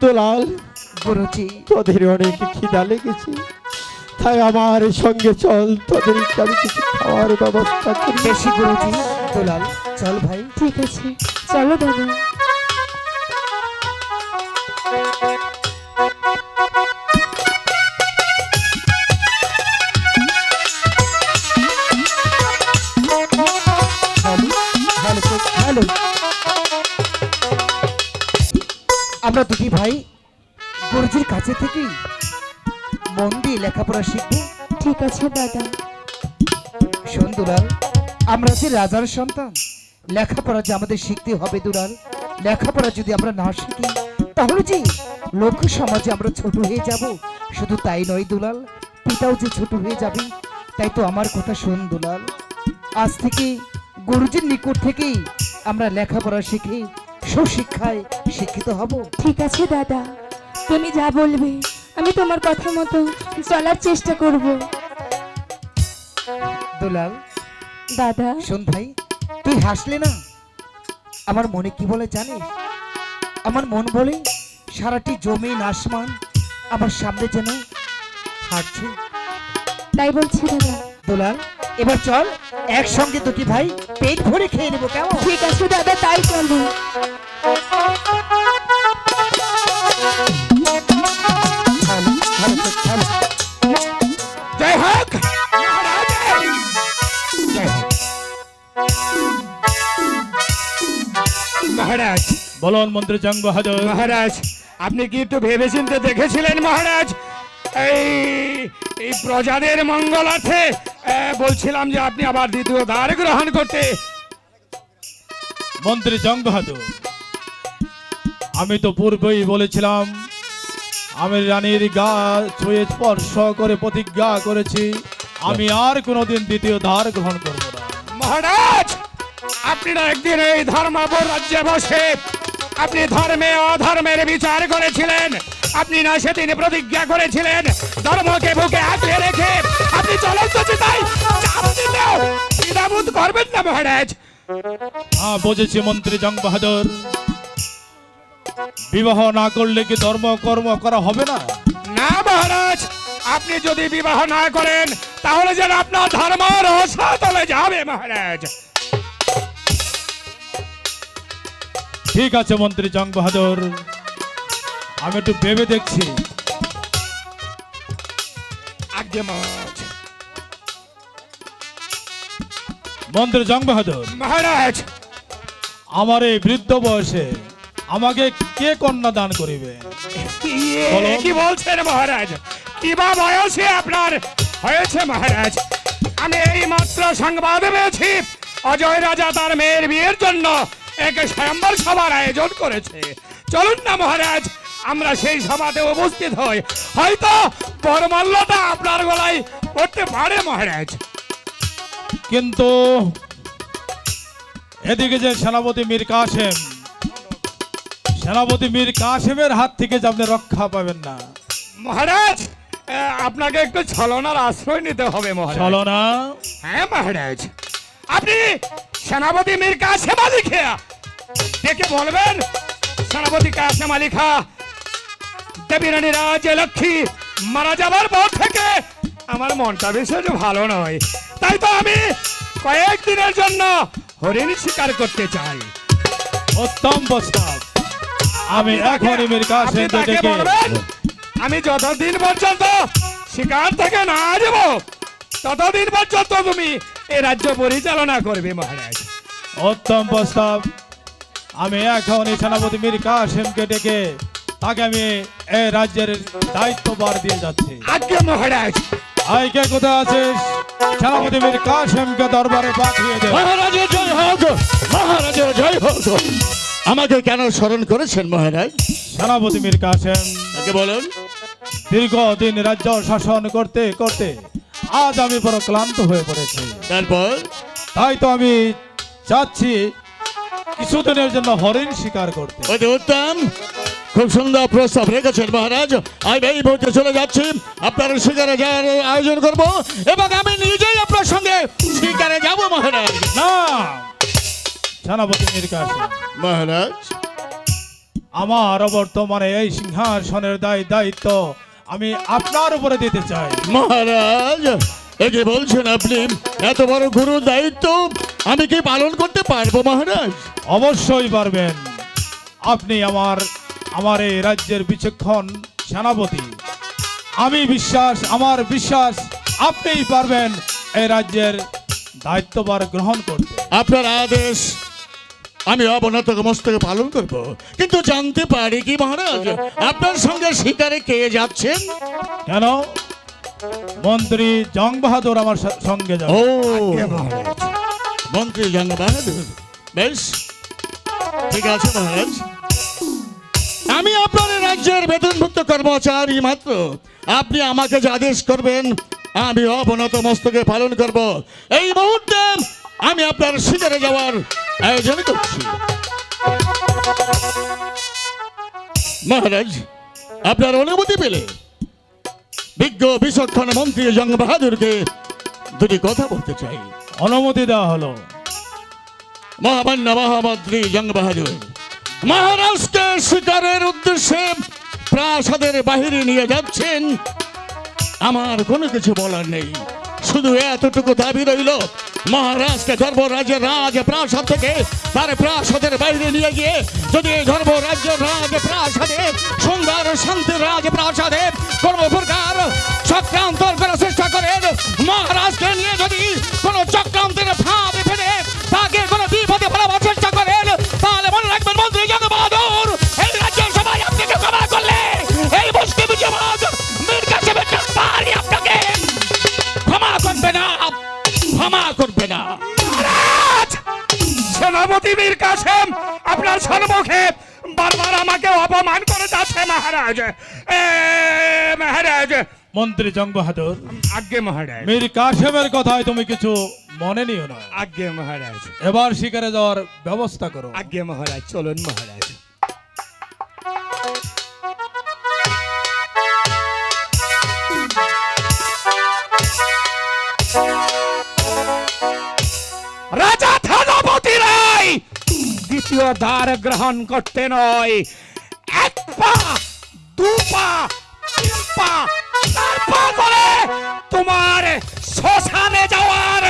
দোলাল গুরুজি তোদের অনেক খিদা লেগেছে। তাই আমার সঙ্গে চল তোদের আমি কিছু খাওয়ার ব্যবস্থা করি বেশি গুরুজি দোলাল চল ভাই। ঠিক আছে চলো দাদা আমরা দুটি ভাই গুরুজির কাছে থেকে মন দিয়ে লেখাপড়া শিখব। ঠিক আছে দাদা। শোন দুলাল আমরা যে রাজার সন্তান লেখাপড়া যে আমাদের শিখতে হবে দুলাল লেখাপড়া যদি আমরা না শিখি তাহলে যে লোক সমাজে আমরা ছোট হয়ে যাব শুধু তাই নয় দুলাল পিতাও যে ছোট হয়ে যাবে তাই তো আমার কথা শোন দুলাল। আজ থেকে গুরুজির নিকট থেকেই আমরা লেখাপড়া শিখে সুশিক্ষায় শিক্ষিত হব। ঠিক আছে দাদা। তুমি যা বলবে আমি তোমার কথা মতো চলার চেষ্টা করব। দুলাল দাদা। শোন ভাই তুই হাসলে না? আমার মনে কি বলে জানিস? আমার মন বলে সারাটি জমি আসমান আমার সামনে যেন হাঁটছে। তাই বলছি দাদা। দুলাল এবার চল একসঙ্গে দুটি ভাই পেট ভরে খেয়ে নেব কেমন? ঠিক আছে দাদা তাই চলো ভালো, ভালো জয় হোক। মহারাজ। বলুন মন্ত্রী জঙ্গ হাজার। মহারাজ আপনি কি একটু ভেবেচিন্তে দেখেছিলেন মহারাজ? এই এই প্রজাদের মঙ্গলার্থে বলছিলাম যে আপনি আবার দ্বিতীয় দ্বার গ্রহণ করতে। মন্ত্রী হাজার আমি তো পূর্বেই বলেছিলাম আমি রানীর গা ছুঁয়ে স্পর্শ করে প্রতিজ্ঞা করেছি আমি আর কোনোদিন দ্বিতীয় ধার গ্রহণ করব না। মহারাজ আপনারা একদিন এই ধর্মাবর রাজ্যে বসে আপনি ধর্মে অধর্মের বিচার করেছিলেন। আপনি না সেদিন প্রতিজ্ঞা করেছিলেন ধর্মকে বুকে আঁকড়ে রেখে আপনি চলন্ত চিতাই চাপ করবেন না মহারাজ। হ্যাঁ বুঝেছি মন্ত্রী জং বাহাদুর বিবাহ না করলে কি ধর্ম কর্ম করা হবে না? না মহারাজ আপনি যদি বিবাহ না করেন তাহলে যেন আপনার ধর্ম রসাতলে যাবে মহারাজ। ঠিক আছে মন্ত্রী জং বাহাদুর আমি একটু ভেবে দেখছি। আজ্ঞে মহারাজ মন্ত্রী জং বাহাদুর। মহারাজ! আমার এই বৃদ্ধ বয়সে আমাকে কে কন্যা দান করিবে? ইয়ে, কি বলছেন মহারাজ? কি বা বয়সে আপনার? হয়েছে মহারাজ। আমি এই মাত্র সংবাদ পেয়েছি। অজয় রাজা তার মেয়ের বিয়ের জন্য এক স্বয়ম্বর সভার আয়োজন করেছে। চলুন না মহারাজ আমরা সেই সভাতে উপস্থিত হই। হয়তো বরমাল্যটা আপনার গলায় পড়তে পারে মহারাজ। কিন্তু এদিকে যে সেনাপতি মীর কাসেম সেনাপতি মীর কাসেমের হাত থেকে যে আপনি রক্ষা পাবেন না। মহারাজ আপনাকে একটু ছলনার আশ্রয় নিতে হবে মহারাজ। চলো না হ্যাঁ মহারাজ। আপনি সেনাপতি মীর কাসেম আলী খেয়া। ডেকে বলবেন সেনাপতি কাসেম আলী খা দেবী রানী রাজ লক্ষ্মী মারা যাবার পর থেকে আমার মনটা বিশেষ ভালো নয়। তাই তো আমি কয়েকদিনের জন্য হরিণ শিকার করতে চাই। উত্তম প্রস্তাব। আমি এখনই বলবেন আমি যতদিন পর্যন্ত শিকার থেকে না যাব ততদিন পর্যন্ত তুমি এই রাজ্য পরিচালনা করবে মহারাজ। উত্তম প্রস্তাব। আমি এখনই সেনাপতি মীর কাসেমকে ডেকে তাকে আমি এই রাজ্যের দায়িত্বভার দিয়ে যাচ্ছি। আজ্ঞে মহারাজ। আইকে কোথায় আছিস? সেনাপতি মীর কাসেমকে দরবারে পাঠিয়ে দে। মহারাজের জয় হোক মহারাজের জয় হোক। আমাকে কেন স্মরণ করেছেন মহারাজ? সেনাপতি মীর কাসেম তাকে বলুন। দীর্ঘদিন রাজ্য শাসন করতে করতে আজ আমি বড় ক্লান্ত হয়ে পড়েছি। তারপর? তাই তো আমি চাচ্ছি কিছুদিনের জন্য হরিণ শিকার করতে। উত্তম। খুব সুন্দর প্রস্তাব রেখেছেন মহারাজ। আমি এই মুহূর্তে চলে যাচ্ছি। আপনার শিকারে যাওয়ার আয়োজন করব এবং আমি নিজেই আপনার সঙ্গে শিকারে যাব মহারাজ। না সেনাপতি মীর মহারাজ। আমার বর্তমানে এই সিংহাসনের দায় দায়িত্ব আমি আপনার উপরে দিতে চাই। মহারাজ এই যে বলছেন আপনি? এত বড় গুরু দায়িত্ব আমি কি পালন করতে পারব মহারাজ? অবশ্যই পারবেন। আপনি আমার আমার এই রাজ্যের বিচক্ষণ সেনাপতি। আমি বিশ্বাস আমার বিশ্বাস আপনিই পারবেন এই রাজ্যের দায়িত্বভার গ্রহণ করতে। আপনার আদেশ আমি অবনত মস্তকে পালন করব। কিন্তু জানতে পারি কি মহারাজ আপনার সঙ্গে শিকারে কে যাচ্ছেন? কেন? মন্ত্রী জং বাহাদুর আমার সঙ্গে যাবে। মন্ত্রী জঙ্গ বাহাদুর বেশ ঠিক আছে মহারাজ। আমি আপনার রাজ্যের বেতনভুক্ত কর্মচারী মাত্র। আপনি আমাকে যে আদেশ করবেন আমি অবনত মস্তকে পালন করব। এই মুহূর্তে আমি আপনার শিকারে যাওয়ার আয়োজন করছি। মহারাজ আপনার অনুমতি পেলে বিজ্ঞ বিচক্ষণ মন্ত্রী জঙ্গ বাহাদুরকে দুটি কথা বলতে চাই। অনুমতি দেওয়া হলো। মহামান্য মহামন্ত্রী জঙ্গ বাহাদুর মহারাজকে শিকারের উদ্দেশ্যে প্রাসাদের বাহিরে নিয়ে যাচ্ছেন। আমার কোনো কিছু বলার নেই। শুধু এতটুকু দাবি রইল মহারাজকে ধর্মরাজ্যের রাজ প্রাসাদ থেকে তার প্রাসাদের বাইরে নিয়ে গিয়ে যদি এই ধর্মরাজ্যের রাজ প্রাসাদে, সুন্দর শান্তি রাজ প্রাসাদে কোনো প্রকার চক্রান্ত করার চেষ্টা করেন মহারাজকে নিয়ে যদি কোনো চক্রান্তের ফাঁদে ফেলে, তাকে কোনো বিপদে ফেলাবার চেষ্টা সেনাপতি মীর কাসেম আপনার সম্মুখে বারবার আমাকে অপমান করে যাচ্ছে মহারাজ। এ, মহারাজ। মন্ত্রী জঙ্গ বাহাদুর আজ্ঞে মহারাজ। মীর কাসেমের কথায় তুমি কিছু মনে নিও না। আজ্ঞে মহারাজ। এবার শিকারে যাওয়ার ব্যবস্থা করো। আজ্ঞে মহারাজ চলুন মহারাজ। দ্বিতীয় দ্বার গ্রহণ করতে নয়। এক পা, দু পা তোমার শ্মশানে যাওয়ার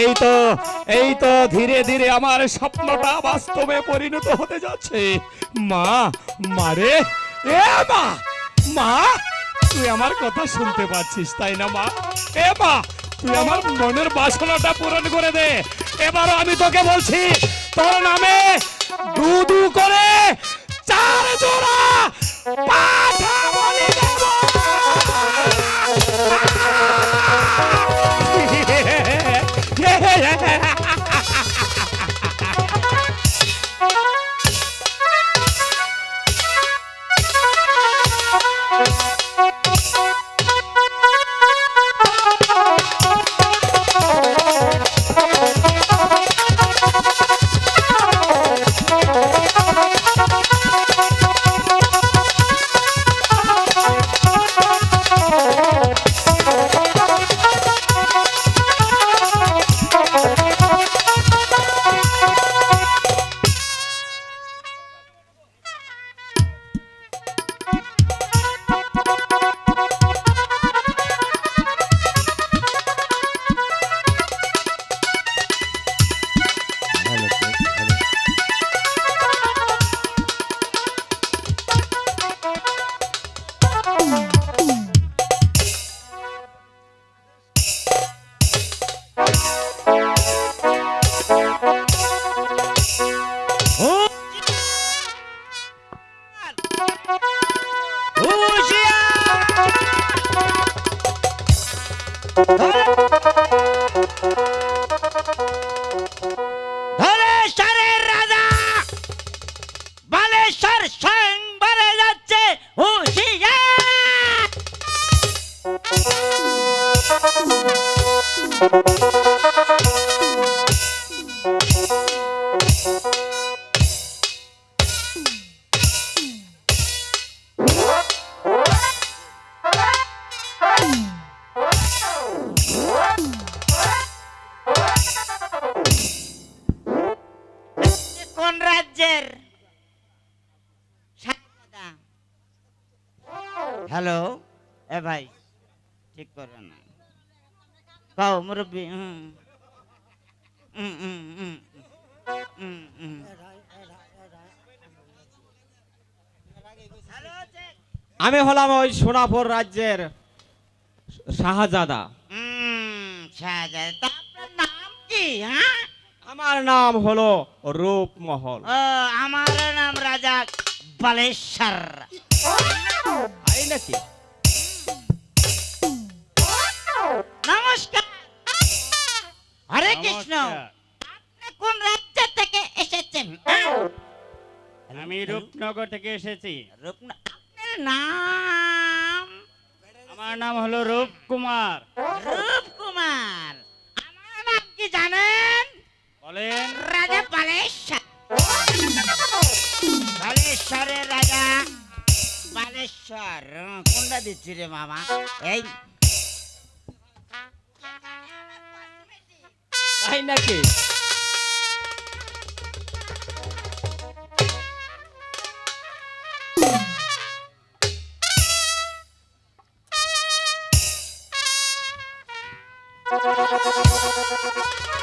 এই তো এই তো ধীরে ধীরে আমার স্বপ্নটা বাস্তবে পরিণত হতে যাচ্ছে। মা মারে এ মা মা তুই আমার কথা শুনতে পাচ্ছিস, তাই না, মা? এ, মা, তুই আমার মনের বাসনাটা পূরণ করে দে। এবার আমি তোকে বলছি, তোর নামে দু দু করে চার জোড়া কোন রাজ্যের? হ্যালো? এ ভাই ঠিক করে না। কাও মুরব্বী হুম। আমি হলাম ওই সোনাপুর রাজ্যের শাহজাদা। হুম শাহজাদা। আপনার নাম কি হ্যাঁ? আমার নাম হলো রূপমহল। আমার নাম রাজা বালেশ্বর। নাকি? নমস্কার। হরে কৃষ্ণ। আপনি কোন রাজ্য থেকে এসেছেন? আমি রূপনগর থেকে এসেছি। রূপনা আপনার নাম? আমার নাম হলো রূপকুমার। রূপকুমার বলেন। রাজা বালেশ্বর। বালেশ্বরের রাজা। বালেশ্বর হুম, কোনটা দিচ্ছি রে মামা? এই। তাই নাকি?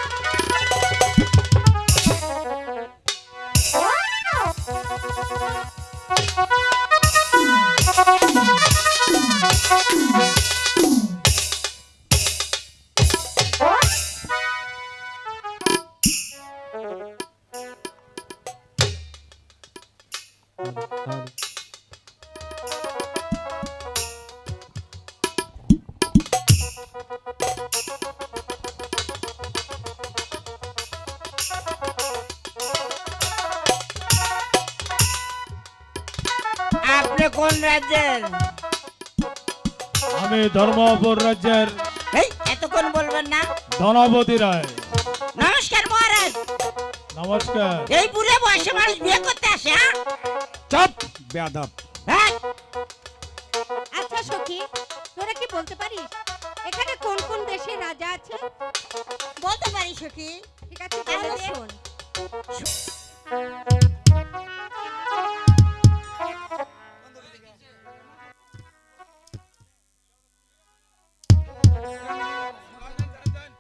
আপনি কোন রাজ্যের? আমি ধর্মপুর রাজ্যের এই এতক্ষণ বলবেন না? ধনপতি রায়। নমস্কার মহারাজ। নমস্কার। এই বুড়ে বয়সে মানুষ বিয়ে করতে আসে হ্যাঁ? চপ বেয়াদব। হ্যাঁ। আচ্ছা সখী তোরা কি বলতে পারিস? এখানে কোন কোন দেশে রাজা আছে? বলতে পারিস সখী। ঠিক আছে তাহলে তাহলে শোন।